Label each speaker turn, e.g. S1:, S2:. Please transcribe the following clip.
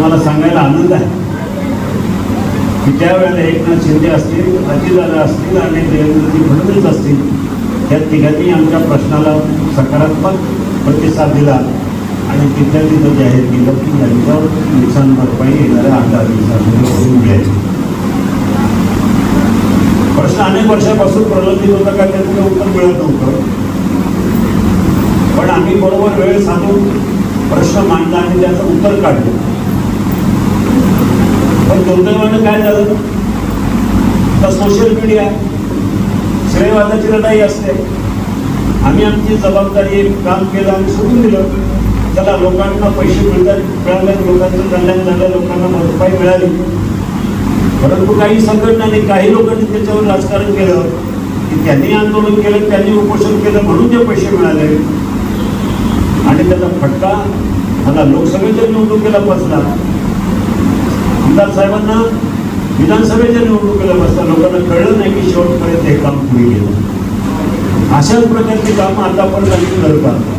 S1: मला सांगायला आनंद आहे. की त्यावेळेला एकनाथ शिंदे असतील अजितदादा असतील आणि देवेंद्रजी फडणवीस असतील त्या तिघांनी आमच्या प्रश्नाला सकारात्मक प्रतिसाद दिला. आणि तिथल्या तिथं जाहीर केलं की यांच्यावर नुकसान भरपाई येणाऱ्या आठ दहा दिवसामध्ये करून प्रश्न अनेक वर्षापासून प्रलंबित होता का त्याचं उत्तर मिळत नव्हतं. पण आम्ही बरोबर वेळ साधून प्रश्न मांडला आणि त्याचं उत्तर काढलं. पण दुर्दैवानं काय झालं? तर सोशल मीडिया श्रेयवादाची लढाई असते. आम्ही आमची जबाबदारी काम केलं आणि सोडून दिलं. त्याला लोकांना पैसे मिळतात मिळाले लोकांचं कल्याण झालं लोकांना भरपाई मिळाली. परंतु काही संघटनांनी काही लोकांनी त्याच्यावर राजकारण केलं. की त्यांनी आंदोलन केलं त्यांनी उपोषण केलं म्हणून ते पैसे मिळाले. आणि त्याचा फटका आता लोकसभेच्या निवडणुकीला बसला. आमदार साहेबांना विधानसभेच्या निवडणुकीला बसला लोकांना कळलं नाही की शेवटपर्यंत हे काम पुढे गेलं. अशाच प्रकारची कामं आतापर्यंत आम्ही करत आहोत